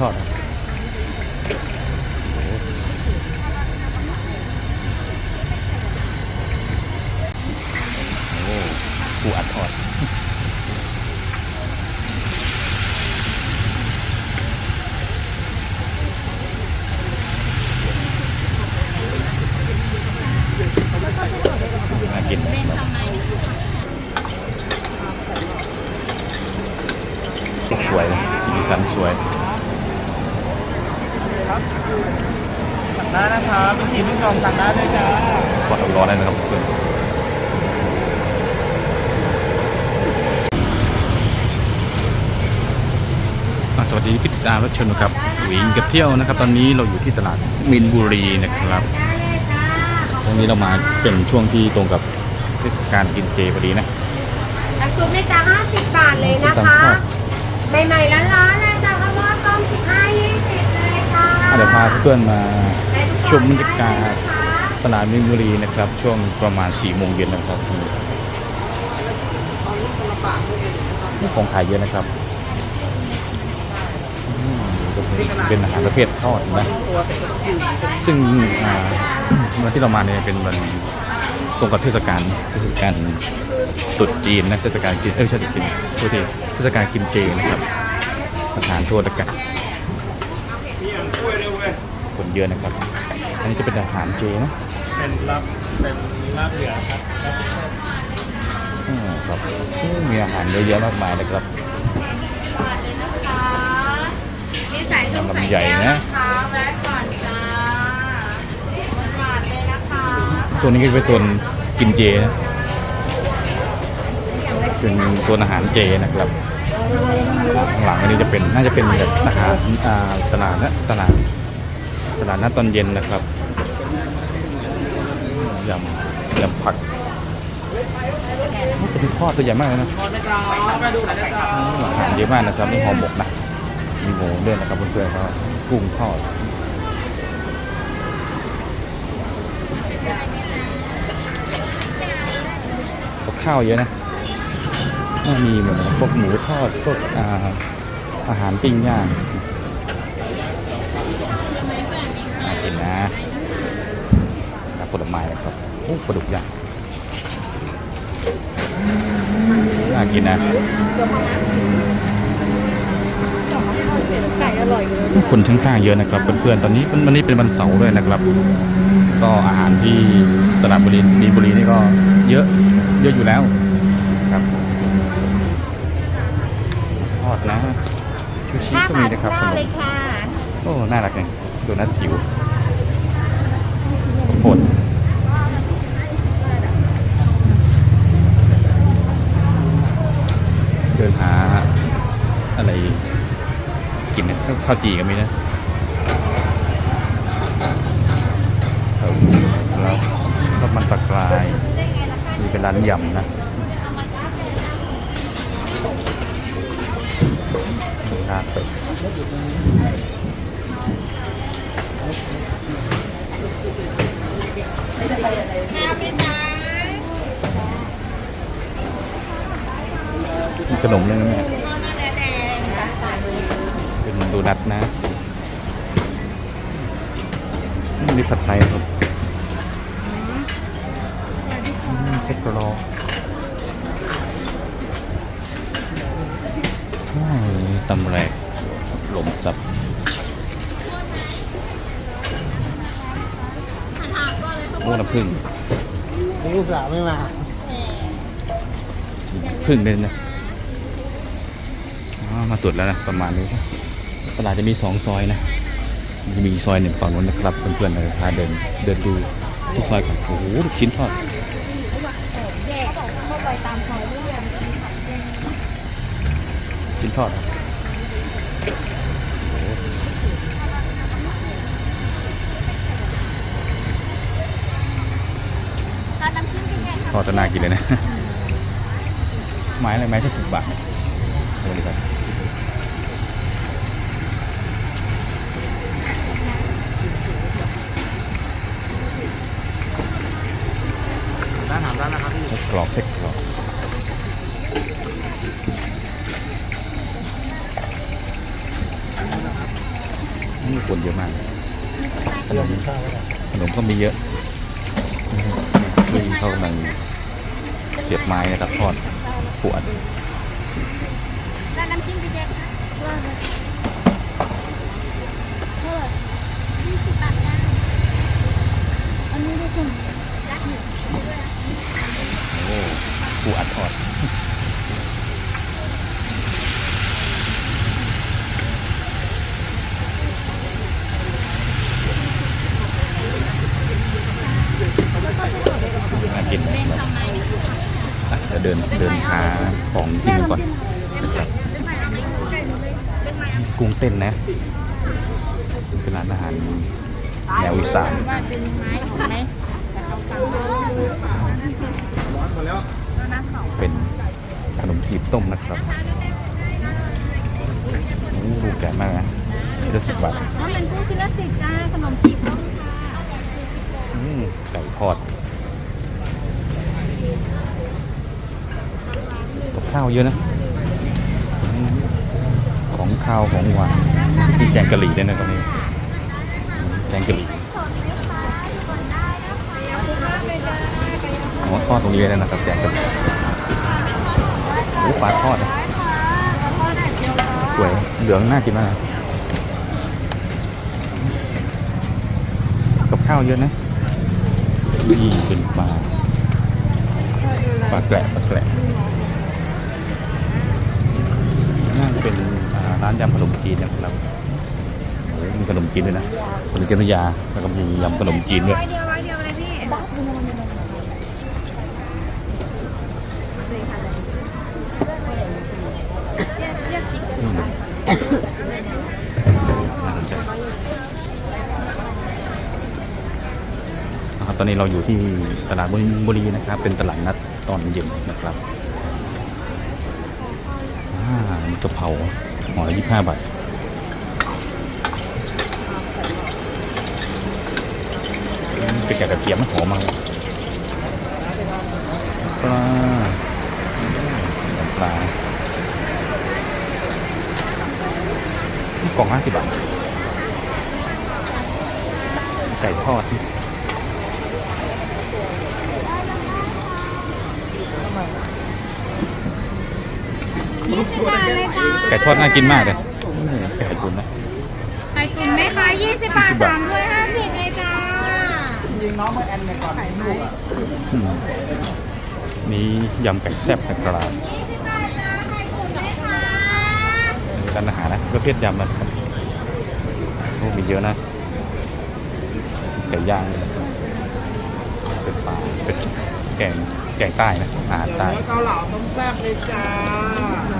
ทอดครับโอ้โหปูอัดทอด น่ากินสวยนะสีสันสวย สั่งได้นะครับเป็นทีมลูกน้องสั่งได้เลยจ้ากดร้อนได้นะครับเพื่อนอะสวัสดีพิตามรับชมนะครับวิ่งกับเที่ยวนะครับ ตอนนี้เราอยู่ที่ตลาดมินบุรีนะครับตรงนี้เรามาเป็นช่วงที่ตรงกับเทศกาลกินเจพอดีนะน้ำซุปในจาน50 บาทเลยนะตามคะชอบใหม่ๆร้อนๆเลยจ้ะข้าวโพดต้ม15 ดี๋ยวพาเพื่อนมาชมบรรยากาศได้เลยนะคะตลาดมินบุรีนะครับ ช่วงประมาณ4โมงเย็นนะครับนี่ของขายเยอะนะครับเป็นอาหารประเภททอดนะซึ่งวันที่เรามาเนี่ยเป็นวันตรงกับเทศกาลเทศกาลตรุษจีนนะเทศกาลกินเอ้ยไม่ใช่ตรุษจีนโทษทีเทศกาลกินเจนะครับอาหารทั่วตะกัน เยอะนะครับ อันนี้จะเป็นอาหารเจนะเป็นรับเป็นลาบเหลือครับอืมครับโอ้มีอาหารเยอะแยะมากมายเลยครับนี่ใส่ถุงลำใส่ใหญ่แก้วนะนะคะแวะก่อนจ้าหวานเลยนะคะโซนนี้ก็เป็นโซนกินเจนะเป็นโซนอาหารเจนะครับข้างหลังอันนี้จะเป็นน่าจะเป็นแบบอาหารอ่าตลาดนะตลาด ตลาดนัดตอนเย็นนะครับยำยำผักเป็นทอดตัวใหญ่มากเลยนะอาหาหารเยอะมากนะครับนี่ห่อหมกนะมีหมูด้วยนะครับเพื่อนๆครับกุ้งทอดข้าวเยอะนะมีเหมดนพวกหมูทอดพวกอาอาหารปิ้งย่างน่ากินนะกับผลไม้นะครับโอ้ปลาดุกย่างน่ากินนะคนข้างๆเยอะนะครับเพื่อนๆตอนนี้วันนี้เป็นวันเสาร์ด้วยนะครับ ก็อาหารที่ตลาดบุรีมีนบุรีนี่ก็เยอะเยอะอยู่แล้วครับทอดนะชูชีก็มีนะครับขนมเลยค่ะโอ้น่ารักเลยโดนัทจิ๋วข้าวโพด เดินหาอะไรกินเนี่ยข้าวจีกันไหมนะแล้วทอดมันปลากรายมีเป็นร้านยำนะลาบเป็ดมี ขนมด้วยนะแม่เป็นโดูนัทนะนี่ผัดไทยครับอืมเซ็กกรอใช่ตำแหลกหลมสับโอ้น้ำผึ้งลูกสาวไม่มาพึ่งเลยนะอ๋อ มาสุดแล้วนะประมาณนี้ตลาดจะมีสองซอยนะจะมีซอยหนึ่งฝั่งนู้นนะครับเพื่อนๆเราพาเดินเดินดูทุกซอยก่อนโอ้โหลูกชิ้นทอดชิ้นทอดอ้โหทอดจะน่ากินเลยนะไม้อะไรไม้แค่สิบบาทโอ้ดีครับ ร้าน ถามร้านนะครับพี่เซ็กรอบเซ็กกรอบรคนเยอะมากขนมขนมก็มีเยอะนี่เขากำลังเสียบไม้นะครับทอดปวดน้ำจิ้มพี่เจ๊ค่ะยี่สิบบาทจ้อันนี้ด้วยคุณรักหนึ่ง โอ้ปูอัดทอด น่ากินอะจะ เดินเดินหาของกินกันก่อนนะครับกุ้งเต้นนะเป็นร้านอาหารแนวอีสานว่าเป็นไม้ของไหมเป็นขนมจีบต้มนะครับโอ้ดูแก่มากนะชิ้นละสิบบาทน้ำเป็นกุ้งชิ้นละสิบจ้าขนมจีบต้มค่ะอืมไก่ทอดกับ ข้าวเยอะนะ ของข้าวของหวานมีแกงกะหรี่ด้วยนะตรงนี้ แกงกะหรี่อ๋อทอดตรงนี้เลยนะครับแกงกะหรี่โอ้ปลาทอดนะสวยเหลืองน่ากินมาก กับข้าวเยอะนะนี่เป็นปลาปลาแกละปลาแกละน่าจะ เป็นอ่าร้านยำขนมจีนนะครับโอ้มีขนมจีนด้วยนะขนมจีนน้ำยาแล้วก็มียำขนมจีนด้วยร้อยเดียวร้อยเดียวเลยพี่อืมน่าสนใจนะครับตอนนี้เราอยู่ที่ตลาดบุรีนะครับ เป็นตลาดนัดตอนเย็นนะครับอ่ามี กะเพราห่อละยี่สิบห้าบาทเป็นแกงกระเทียมหอมมากปลาปลากล่องห้าสิบบาท ไก่ทอด ยี่สิบบาทเลยจ้า ไก่ทอดน่ากินมากเลยอืมไก่ตุ๋นนะไข่ตุ๋นไหมคะยี่สิบบาท20บาทสามถ้วยห้าสิบเลยจ้าอืมนี่ยำไก่แซ่บนะครับยี่สิบบาทจ้าไข่ตุ๋นไหมคะร้านอาหารนะประเภทยำนะครับโอ้มีเยอะนะไก่ย่างเป็นปลาเป็นแกงแกงใต้นะอาหารใต้เกาเหลาต้มแซ่บเลยจ้าอืม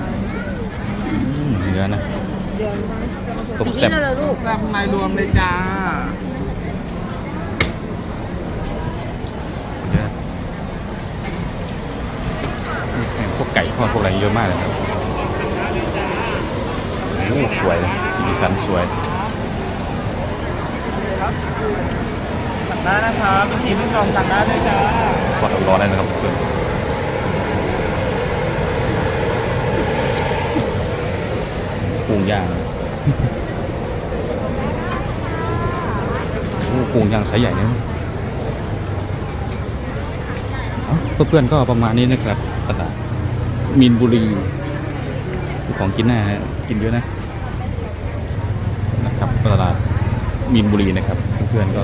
เนื้อนะต้มแซ่บนี่เลยลูกแซ่บข้างในรวมเลยจ้าเนื้อนี่พวกไก่ทอดพวกอะไรเยอะมากเลยครับโอ้สวยนะสีสันสวยสั่งได้นะครับเป็นทีมลูกน้องสั่งได้เลยจ้าทอดร้อนๆเลยนะครับเพื่อนกุ้ง ย่างโอ้กุ้งย่างไซส์ใหญ่เนี่ยเพื่อนๆก็ประมาณนี้นะครับตลาดมีนบุรีของกินน่ากินเยอะนะนะครับตลาดมีนบุรีนะครับ เพื่อนๆก็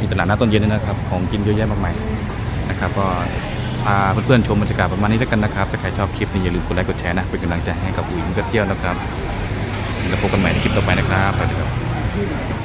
มีตลาดนัดตอนเย็นนะครับ ของกินเยอะแยะมากมายนะครับก็พาเพื่อนๆชมบรรยากาศประมาณนี้แล้วกันนะครับถ้าใครชอบคลิปนี้อย่าลืมกดไลค์กดแชร์นะเป็นกำลังใจให้กับอุ๋ยมุกเที่ยวนะครับ แล้วพบกันใหม่ในคลิปต่อไปนะครับสวัสดีครับ